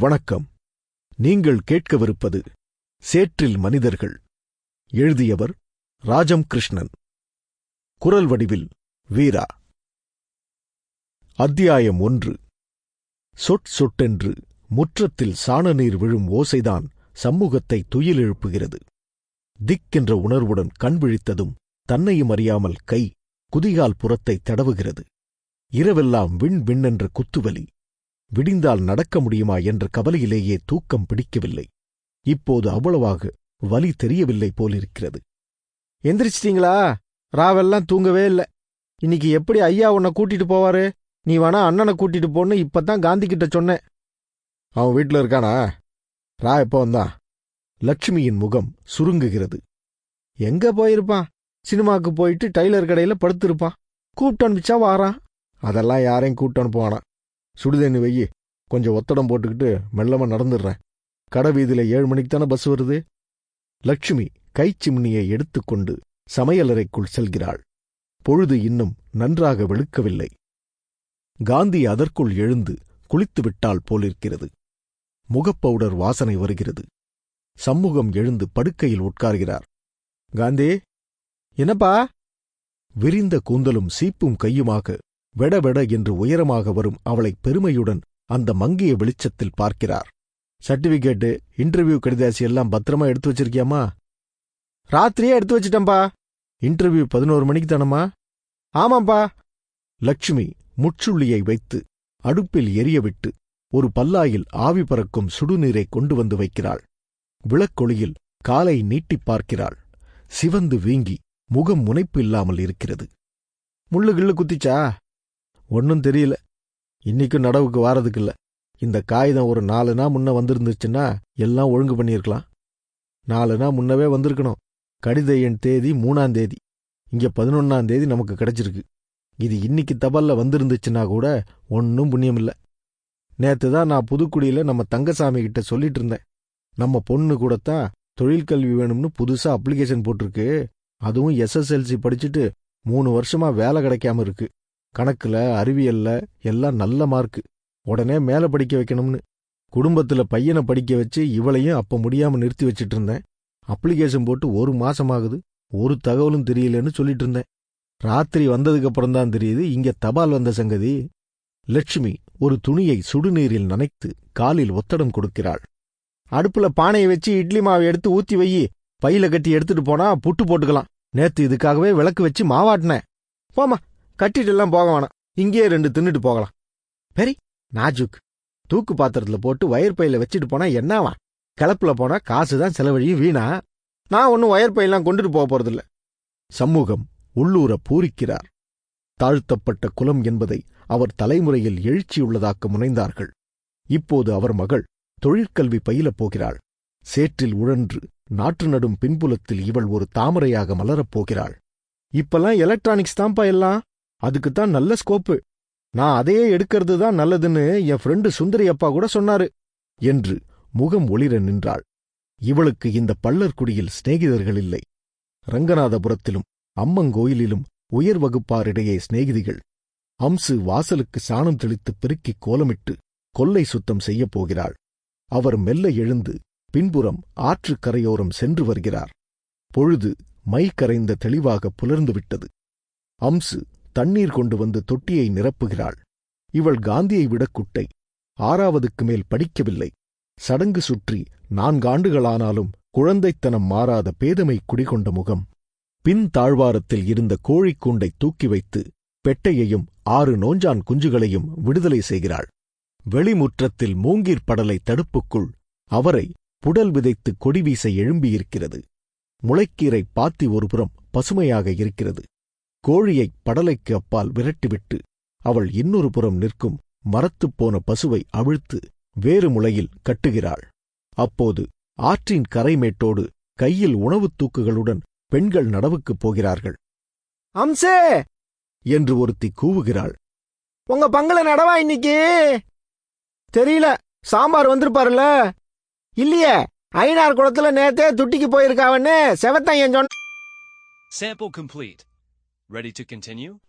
வணக்கம். நீங்கள் கேட்கவிருப்பது சேற்றில் மனிதர்கள். எழுதியவர் ராஜம் கிருஷ்ணன் குரல் வடிவில் வீரா. அத்தியாயம் ஒன்று. சொட் சொட்டென்று முற்றத்தில் சாணநீர் விழும் ஓசைதான் சமூகத்தை துயிலெழுப்புகிறது திக்கென்ற உணர்வுடன் கண் விழித்ததும் தன்னையும் அறியாமல் கை குதிகால் புறத்தை தடவுகிறது. இரவெல்லாம் விண் விண்ணென்ற குத்துவலி. விடிந்தால் நடக்க முடியுமா என்ற கவலையிலேயே தூக்கம் பிடிக்கவில்லை. இப்போது அவ்வளவாக வலி தெரியவில்லை போலிருக்கிறது. எந்திரிச்சிட்டீங்களா? ராவெல்லாம் தூங்கவே இல்ல. இன்னைக்கு எப்படி ஐயா உன்னை கூட்டிட்டு போவாரு? நீ வேணா அண்ணனை கூட்டிட்டு போன்னு இப்பதான் காந்தி கிட்ட சொன்னேன். அவன் வீட்ல இருக்கானா? ரா எப்போ வந்தான் லட்சுமியின் முகம் சுருங்குகிறது. எங்க போயிருப்பான்? சினிமாக்கு போயிட்டு டைலர் கடையில படுத்திருப்பான். கூப்பிட்டு அனுப்பிச்சா வாரான். அதெல்லாம் யாரையும் கூட்டு அனுப்புவானா சுடுதண்ணி வெயி கொஞ்சம் ஒத்தடம் போட்டுக்கிட்டு மெல்லமா நடந்துடுறேன். கடை வீதியில ஏழு மணிக்கு தானே பஸ் வருது? லட்சுமி கைச்சிம்னியை எடுத்துக்கொண்டு சமையலறைக்குள் செல்கிறாள். பொழுது இன்னும் நன்றாக வெளுக்கவில்லை. காந்தி அதற்குள் எழுந்து குளித்து விட்டால் போலிருக்கிறது. முகப்பவுடர் வாசனை வருகிறது. சம்முகம் எழுந்து படுக்கையில் உட்கார்கிறார். காந்தி என்னப்பா? விரிந்த கூந்தலும் சீப்பும் கையுமாக வெட வெட என்று உயரமாக வரும் அவளை பெருமையுடன் அந்த மங்கிய வெளிச்சத்தில் பார்க்கிறார். சர்டிபிகேட்டு இன்டர்வியூ கடிதாசி எல்லாம் பத்திரமா எடுத்து வச்சிருக்கியாமா ராத்திரியே எடுத்து வச்சிட்டேன்பா. இன்டர்வியூ பதினோரு மணிக்கு தானம்மா? ஆமாப்பா லட்சுமி முட்சுள்ளியை வைத்து அடுப்பில் எரியவிட்டு ஒரு பல்லாயில் ஆவி பறக்கும் சுடுநீரை கொண்டு வந்து வைக்கிறாள். விளக்கொளியில் காலை நீட்டிப் பார்க்கிறாள். சிவந்து வீங்கி முகம் முனைப்பு இல்லாமல் இருக்கிறது. முள்ளு கிள்ளு குத்திச்சா? ஒன்னும் தெரியல. இன்னைக்கும் நடவுக்கு வாரதுக்கு இல்லை இந்த காகிதம் ஒரு நாலு நாள் முன்ன வந்திருந்துச்சுன்னா எல்லாம் ஒழுங்கு பண்ணியிருக்கலாம். நாலு நாள் முன்னவே வந்திருக்கணும். கடித எண் தேதி மூணாம் தேதி. இங்க பதினொன்னாம் தேதி நமக்கு கிடைச்சிருக்கு. இது இன்னைக்கு தபல்ல வந்திருந்துச்சுன்னா கூட ஒன்னும் புண்ணியமில்ல. நேத்து தான் நான் புதுக்குடியில நம்ம தங்கசாமி கிட்ட சொல்லிட்டு இருந்தேன். நம்ம பொண்ணு கூடத்தான் தொழிற்கல்வி வேணும்னு புதுசா அப்ளிகேஷன் போட்டிருக்கு. அதுவும் எஸ்எஸ்எல்சி படிச்சுட்டு மூணு வருஷமா வேலை கிடைக்காம இருக்கு. கணக்குல அறிவியல்ல எல்லாம் நல்ல மார்க்கு உடனே மேல படிக்க வைக்கணும்னு. குடும்பத்துல பையனை படிக்க வச்சு இவளையும் அப்ப முடியாம நிறுத்தி வச்சிட்டு இருந்தேன். அப்ளிகேஷன் போட்டு ஒரு மாசமாகுது. ஒரு தகவலும் தெரியலன்னு சொல்லிட்டு இருந்தேன். ராத்திரி வந்ததுக்கு அப்புறம் தான் தெரியுது இங்க தபால் வந்த சங்கதி. லட்சுமி ஒரு துணியை சுடுநீரில் நனைத்து காலில் ஒத்தடம் கொடுக்கிறாள். அடுப்புல பானையை வச்சு இட்லி மாவை எடுத்து ஊத்தி வையி பையில கட்டி எடுத்துட்டு போனா புட்டு போட்டுக்கலாம். நேத்து இதுக்காகவே விளக்கு வச்சு மாவாட்டினேன். போமா கட்டிட்டு எல்லாம் போக வேணாம். இங்கேயே ரெண்டு தின்னுட்டு போகலாம். பெரி நாஜுக். தூக்கு பாத்திரத்துல போட்டு வயர் பையில வச்சுட்டு போனா என்னவா? கிளப்புல போனா காசு தான் செலவழியும் வீணா? நான் ஒன்னும் வயர் பையெல்லாம் கொண்டுட்டு போக போறதில்ல. சமூகம் உள்ளூர பூரிக்கிறார். தாழ்த்தப்பட்ட குலம் என்பதை அவர் தலைமுறையில் எழுச்சியுள்ளதாக்க முனைந்தார்கள். இப்போது அவர் மகள் தொழிற்கல்வி பயிலப் போகிறாள். சேற்றில் உழன்று நாற்று நடும் பின்புலத்தில் இவள் ஒரு தாமரையாக மலரப் போகிறாள். இப்பெல்லாம் எலக்ட்ரானிக்ஸ் தான்ப்பா எல்லாம். அதுக்குத்தான் நல்ல ஸ்கோப்பு நான் அதையே எடுக்கிறது தான் நல்லதுன்னு என் ஃப்ரெண்டு சுந்தரி அப்பா கூட சொன்னாரு என்று முகம் ஒளிர நின்றாள். இவளுக்கு இந்த பள்ளர்குடியில் சிநேகிதர்கள் இல்லை. ரங்கநாதபுரத்திலும் அம்மங்கோயிலிலும் உயர் வகுப்பாரிடையே சிநேகிதிகள். அம்சு வாசலுக்கு சாணம் தெளித்து பெருக்கி கோலமிட்டு கொல்லை சுத்தம் செய்யப் போகிறாள். அவர் மெல்ல எழுந்து பின்புறம் ஆற்றுக் கரையோரம் சென்று வருகிறார். பொழுது மை கரைந்த தெளிவாக புலர்ந்துவிட்டது அம்சு தண்ணீர் கொண்டு வந்து தொட்டியை நிரப்புகிறாள். இவள் காந்தியை விட குட்டை. ஆறாவதுக்கு மேல் படிக்கவில்லை. சடங்கு சுற்றி நான்காண்டுகளானாலும் குழந்தைத்தனம் மாறாத பேதமை குடிகொண்ட முகம். பின் தாழ்வாரத்தில் இருந்த கோழிக்கூண்டை தூக்கி வைத்து பெட்டையையும் ஆறு நோஞ்சான் குஞ்சுகளையும் விடுதலை செய்கிறாள். வெளிமுற்றத்தில் மூங்கீர் படலை தடுப்புக்குள் அவரை புடல் விதைத்து கொடிவீச எழும்பியிருக்கிறது. முளைக்கீரை பாத்தி ஒருபுறம் பசுமையாக இருக்கிறது. கோழியை படலைக்கு அப்பால் விரட்டிவிட்டு அவள் இன்னொரு புறம் நிற்கும் மரத்துப் போன பசுவை அவிழ்த்து வேறு முளையில் கட்டுகிறாள். அப்போது ஆற்றின் கரைமேட்டோடு கையில் உணவுத் தூக்குகளுடன் பெண்கள் நடவுக்குப் போகிறார்கள். அம்சே! என்று ஒருத்தி கூவுகிறாள். உங்க பங்கள நடவா இன்னைக்கு? தெரியல. சாம்பார் வந்திருப்பாருல்ல? இல்லையே. ஐநார் குளத்துல நேத்தே துட்டிக்கு போயிருக்காவன்னு செவத்தையன் சொன்ன Sample complete. Ready to continue?